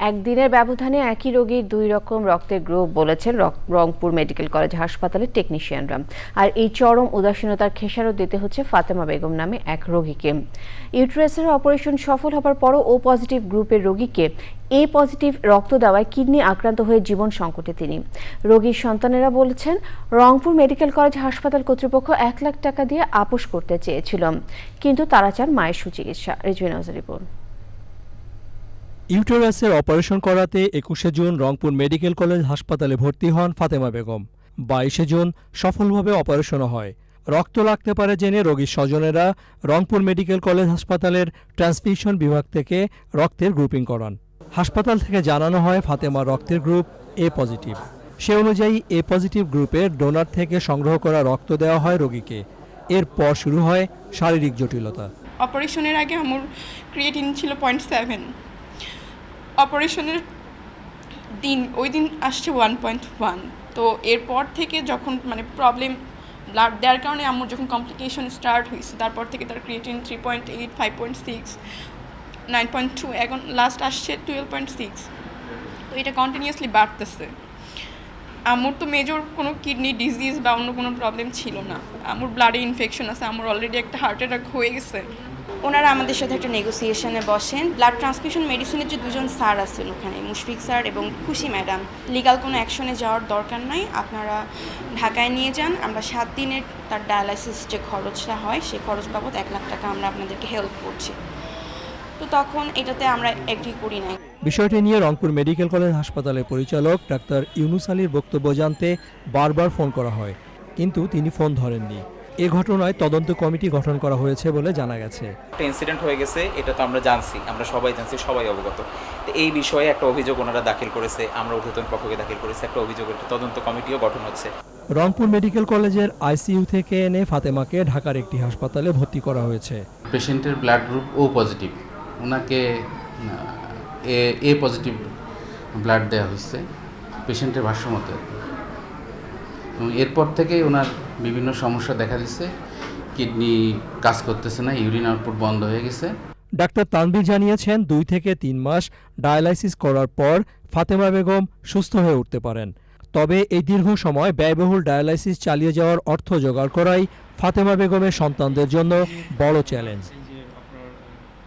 একদিনের ব্যবধানে একই রোগীর দুই রকম রক্তের গ্রুপ বলেছেন রংপুর মেডিকেল কলেজ হাসপাতালের টেকনিশিয়ানরা। আর এই চরম উদাসীনতার খেসারত দিতে হচ্ছে ফাতেমা বেগম নামে এক রোগীকে। ইউট্রাসের অপারেশন সফল হবার পরও ও পজিটিভ গ্রুপের রোগীকে এ পজিটিভ রক্ত দেওয়ায় কিডনি আক্রান্ত হয়ে জীবন সংকটে তিনি। রোগীর সন্তানেরা বলেছেন, রংপুর মেডিকেল কলেজ হাসপাতাল কর্তৃপক্ষ এক লাখ টাকা দিয়ে আপোষ করতে চেয়েছিল। কিন্তু তারা চান মায়ের সুচিকিৎসা। রিজওয়ান হাউসের রিপোর্ট। ইউটেরাসের অপারেশন করাতে একুশে জুন রংপুর মেডিকেল কলেজ হাসপাতালে ভর্তি হন ফাতেমা বেগম। বাইশে জুন সফলভাবে অপারেশনও হয়। রক্ত লাগতে পারে জেনে রোগীর স্বজনেরা রংপুর মেডিকেল কলেজ হাসপাতালের ট্রান্সফিউশন বিভাগ থেকে রক্তের গ্রুপিং করান। হাসপাতাল থেকে জানানো হয়, ফাতেমার রক্তের গ্রুপ এ পজিটিভ। সে অনুযায়ী এ পজিটিভ গ্রুপের ডোনার থেকে সংগ্রহ করা রক্ত দেওয়া হয় রোগীকে। এরপর শুরু হয় শারীরিক জটিলতা। অপারেশনের আগে আমার ক্রিয়েটিন ছিল পয়েন্ট সেভেন। অপারেশনের দিন, ওই দিন আসছে ওয়ান পয়েন্ট ওয়ান তো এরপর থেকে যখন মানে প্রবলেম ব্লাড দেওয়ার কারণে আমার যখন কমপ্লিকেশন স্টার্ট হয়েছে, তারপর থেকে তার creatine three point eight five point six nine point two এখন লাস্ট আসছে টুয়েলভ পয়েন্ট সিক্স তো এটা কন্টিনিউয়াসলি বাড়তেছে। আমার তো মেজর কোনো কিডনি ডিজিজ বা অন্য কোনো প্রবলেম ছিল না। আমার ব্লাডে ইনফেকশন আছে, আমার অলরেডি একটা হার্ট অ্যাটাক হয়ে গেছে। ওনারা আমাদের সাথে একটা নেগোসিয়েশনে বসেন। ব্লাড ট্রান্সমিশন মেডিসিনের যে দুজন স্যার আছেন ওখানে, মুশফিক স্যার এবং খুশি ম্যাডাম লিগাল কোনো অ্যাকশনে যাওয়ার দরকার নাই। আপনারা ঢাকায় নিয়ে যান, আমরা সাত দিনের তার ডায়ালাইসিস যে খরচটা হয় সেই খরচ বাবদ এক লাখ টাকা আমরা আপনাদেরকে হেল্প করছি। তো তখন এটাতে আমরা এগ্রি করি নাই। বিষয়টি নিয়ে রংপুর মেডিকেল কলেজ হাসপাতালের পরিচালক ডাক্তার ইউনুস আলীর বক্তব্য জানতে বারবার ফোন করা হয় কিন্তু তিনি ফোন ধরেননি। এ ঘটনায় তদন্ত কমিটি গঠন করা হয়েছে বলে জানা গেছে। একটা ইনসিডেন্ট হয়ে গেছে এটা তো আমরা জানছি আমরা সবাই জানছি সবাই অবগত। তো এই বিষয়ে একটা অভিযোগ ওনারা দাখিল করেছে আমরা ঊর্ধ্বতন পক্ষকে দাখিল করেছি একটা অভিযোগ একটা তদন্ত কমিটিও গঠন হচ্ছে। রংপুর মেডিকেল কলেজের আইসিইউ থেকে এনে ফাতেমাকে ঢাকার একটি হাসপাতালে ভর্তি করা হয়েছে। পেশেন্টের ব্লাড গ্রুপ ও পজিটিভ। ওনাকে এ এ পজিটিভ ব্লাড দেওয়া হয়েছে পেশেন্টের ভাষ্য মতো এবং এরপর থেকেই ওনার বিভিন্ন সমস্যা দেখা দিচ্ছে কিডনি কাজ করতেছে না ইউরিন আউটপুট বন্ধ হয়ে গেছে। ডাক্তার তানভীর জানিয়েছেন, দুই থেকে তিন মাস ডায়ালাইসিস করার পর ফাতেমা বেগম সুস্থ হয়ে উঠতে পারেন। তবে এই দীর্ঘ সময় ব্যয়বহুল ডায়ালাইসিস চালিয়ে যাওয়ার অর্থ জোগাড় করাই ফাতেমা বেগমের সন্তানদের জন্য বড় challenge